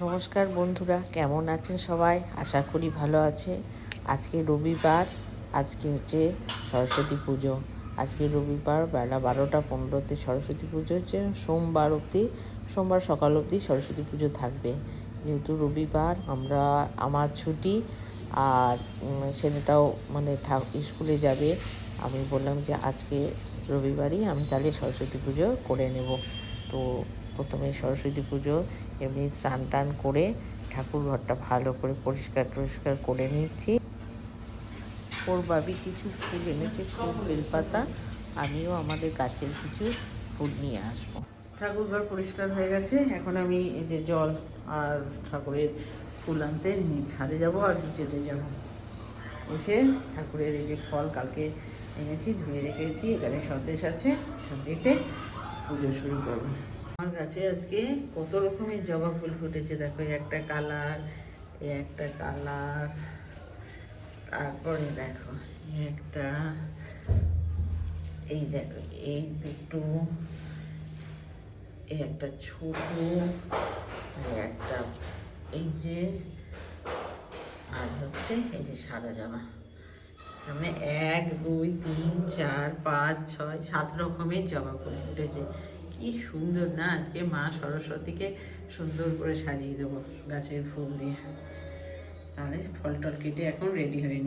নমস্কার বন্ধুরা, কেমন আছেন সবাই? আশা করি ভালো আছে। আজকে রবিবার, আজকে হচ্ছে সরস্বতী পুজো। আজকে রবিবার বেলা বারোটা পনেরোতে সরস্বতী পুজো হচ্ছে, সোমবার অবধি, সোমবার সকাল অবধি সরস্বতী পুজো থাকবে। যেহেতু রবিবার, আমরা, আমার ছুটি, আর ছেলেটাও মানে স্কুলে যাবে। আমি বললাম যে আজকে রবিবারই আমি তাহলে সরস্বতী পুজো করে নেব। তো প্রথমে সরস্বতী পুজো, এমনি স্নান টান করে ঠাকুর ঘরটা ভালো করে পরিষ্কার টরিষ্কার করে নিচ্ছি। ওর বাবি কিছু ফুল এনেছে, ফুল বেলপাতা। আমিও আমাদের গাছের কিছু ফুল নিয়ে আসব। ঠাকুর ঘর পরিষ্কার হয়ে গেছে। এখন আমি এই যে জল আর ঠাকুরের ফুল আনতে ছাদে যাব আর নিচেতে যাব। এসে ঠাকুরের এই যে ফল কালকে এনেছি, ধুয়ে রেখেছি। এখানে সন্দেশ আছে রেটে পুজো শুরু করব। আমার কাছে আজকে কত রকমের জবা ফুল ফুটেছে দেখো একটা কালার একটা কালার, তারপরে দেখো একটা, এই দেখো, এই দুটো, এই একটা ছোট একটা, এই যে, আর হচ্ছে এই যে সাদা জামা মানে এক, দুই, তিন, চার, পাঁচ, ছয়, সাত রকমের জবা ফুল ফুটেছে। কি সুন্দর না? আজকে মা সরস্বতীকে সুন্দর করে সাজিয়ে দেবো গাছের ফুল দিয়ে। তাহলে ফল টল কেটে এখন রেডি হয়ে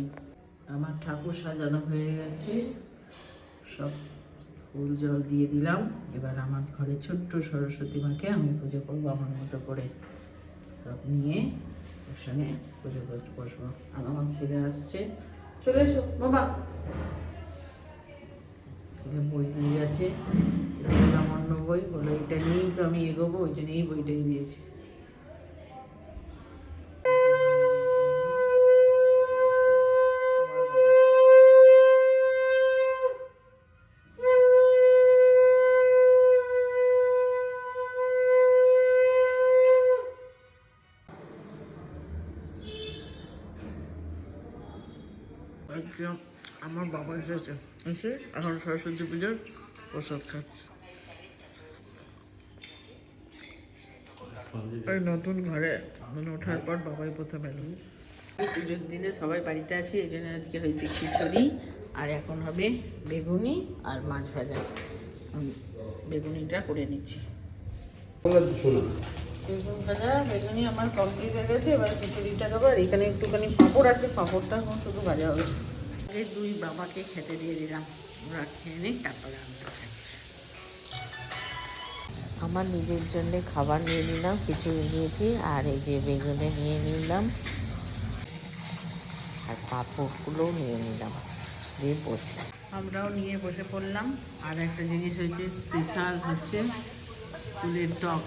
আমার ঠাকুর সাজানো হয়ে গেছে। সব ফুল জল দিয়ে দিলাম। এবার আমার ঘরে ছোট্ট সরস্বতী মাকে আমি পুজো করব আমার মতো করে। সব নিয়ে ওর সঙ্গে পুজো করতে বসবো। আর আমার ছেলে আসছে। চলে এসো বাবা ছেলে বই দিয়ে গেছে। রামান্য বই, বলে এটা নিয়েই তো আমি এগোবো, ওই জন্য এই বইটাই দিয়েছে। আজকে আমার বাবা এসেছে। এসে এখন সরস্বতী পুজোর প্রসাদ খাচ্ছে। নতুন ঘরে। মানে ওঠার পর বাবাই প্রথম এলো। পুজোর দিনে সবাই বাড়িতে আছি, এই জন্য আজকে হয়েছে খিচুড়ি। আর এখন হবে বেগুনি আর মাছ ভাজা। বেগুনিটা করে নিচ্ছি। বেগুন ভাজা, বেগুনি আমার কমপ্লিট হয়ে গেছে, এবার খিচুড়িটা দেবো। আর এখানে একটুখানি পাঁপড় আছে পাঁপড়টা শুধু ভাজা হবে। আগে দুই বাবাকে খেতে দিয়ে দিলাম। ওরা খেয়ে নিই তারপরে আমি খাচ্ছি। আমার নিজের জন্য খাবার নিয়ে নিলাম কিছু নিয়েছি আর এই যে বেগুনে নিয়ে নিলাম। আর পাঁপড়গুলোও নিয়ে নিলাম দিয়ে বসলাম আমরাও নিয়ে বসে পড়লাম। আর একটা জিনিস হচ্ছে স্পেশাল হচ্ছে কুলের টক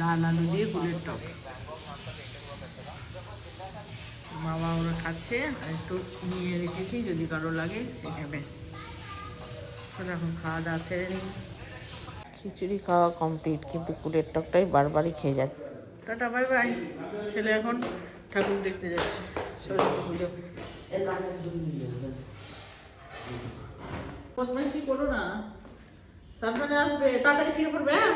লাল আলু দিয়ে কুলের টক। বাবা ওরা খাচ্ছে আর একটু নিয়ে রেখেছি যদি কারও লাগে সে খাবে। চলো এখন খাওয়া দাওয়া সেরে নিই। খিচুড়ি খাওয়া কমপ্লিট কিন্তু কুলের টকটাই বারবারই খেয়ে যাচ্ছে। Tata bye bye. ছেলে এখন ঠাকুর দেখতে যাচ্ছে। সরস্বতী পুজো। বদমাইশি করো না। সামনে আসবে তাড়াতাড়ি ফিরে পড়বে হ্যাঁ?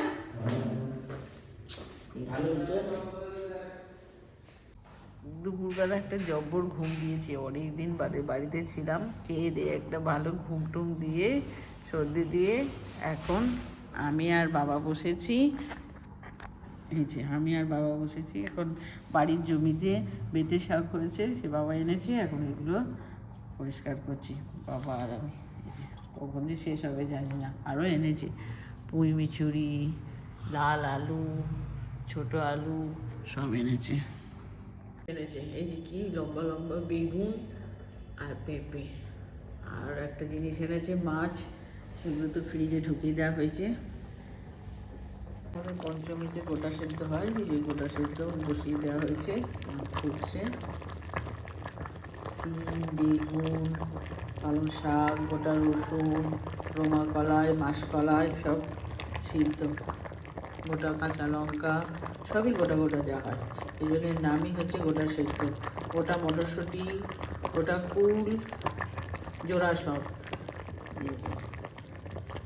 দুপুরবেলা একটা জব্বর ঘুম দিয়েছি। অনেক দিন বাদে বাড়িতে ছিলাম, খেয়ে দিয়ে একটা ভালো ঘুম টুম দিয়ে, সর্দি দিয়ে এখন আমি আর বাবা বসেছি। এই যে আমি আর বাবা বসেছি, এখন বাড়ির জমিতে বেতে শাক হয়েছে, সে বাবা এনেছে, এখন এগুলো পরিষ্কার করছি, বাবা আর আমি। কখন যে শেষ হবে জানি না, আরও এনেছে। পুঁই মিচুরি লাল আলু, ছোট আলু, সব এনেছে। এনেছে। এই যে কি লম্বা লম্বা বেগুন আর পেঁপে। আর একটা জিনিস এনেছে মাছ, সেগুলো তো ফ্রিজে ঢুকিয়ে দেওয়া হয়েছে। আমাদের পঞ্চমীতে গোটা সেদ্ধ হয়, এই গোটা সেদ্ধ বসিয়ে দেওয়া হয়েছে, ফুটছে। সিম বেগুন, পালং শাক, গোটা রসুন রোমা কলাই মাসকলাই সব সিদ্ধ। গোটা কাঁচা লঙ্কা, সবই গোটা গোটা দেওয়া হয়। এই জন্য এর নামই হচ্ছে গোটা সেদ্ধ। গোটা মটরশুঁটি, গোটা কুল, জোড়া সব।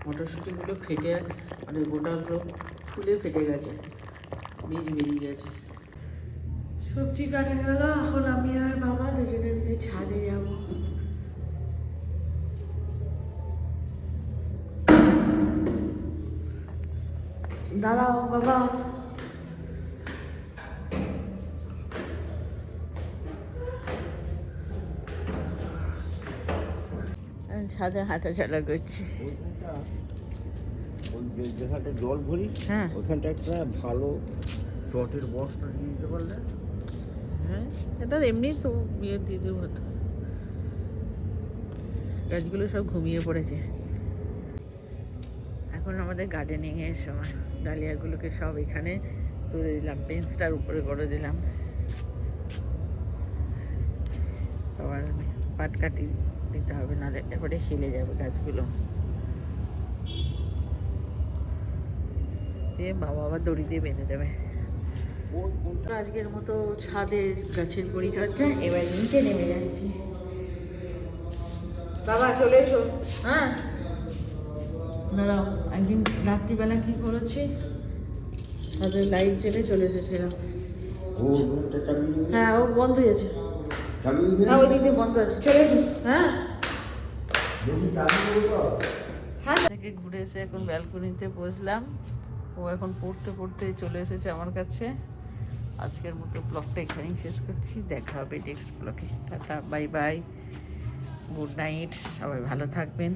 মটরশুঁটিগুলো ফেটে মানে গোটাগুলো ফুলে ফেটে গেছে, বীজ বেরিয়ে গেছে। সবজি কাটা গেল, এখন আমি আর বাবা দুজনে মিলে ছাদে যাব। দাঁড়াও বাবা। আমি ছাদে হাঁটা চলা করছি। ওই যে যেখানটা জল ভরি হ্যাঁ। ওইখানটা একটা ভালো চটের বস্তা দিয়ে দিতে পারলে। হ্যাঁ এটা এমনি তো বিয়ের দিদির মতো গাছগুলো সব ঘুমিয়ে পড়েছে। এখন আমাদের গার্ডেনিং এর সময়। ডালিয়াগুলোকে সব এখানে তুলে দিলাম বেঞ্চটার উপরে করে দিলাম। আবার পাট কাটি দিতে হবে, নাহলে এবারে হেলে যাবে গাছগুলো। দিয়ে বাবা, আবার দড়ি দিয়ে বেঁধে দেবে। আজকের মতো ছাদের গাছের পরিচর্যা, এবার নিচে নেমে যাচ্ছি। বাবা, চলে এসো। হ্যাঁ? দাঁড়াও একদিন রাত্রিবেলা কি করেছি? ছাদের লাইট জ্বেলে চলে এসেছিলাম। হ্যাঁ ও বন্ধ হয়েছে। হ্যাঁ ওই দিক দিয়ে বন্ধ আছে। চলে এসো। হ্যাঁ। হ্যাঁ। থেকে ঘুরে এসে এখন ব্যালকনিতে বসলাম। ও এখন পড়তে পড়তে চলে এসেছে আমার কাছে। আজকের মতো ব্লগটা এখানেই শেষ করছি। দেখা হবে নেক্সট ব্লগে tata bye bye good night সবাই ভালো থাকবেন।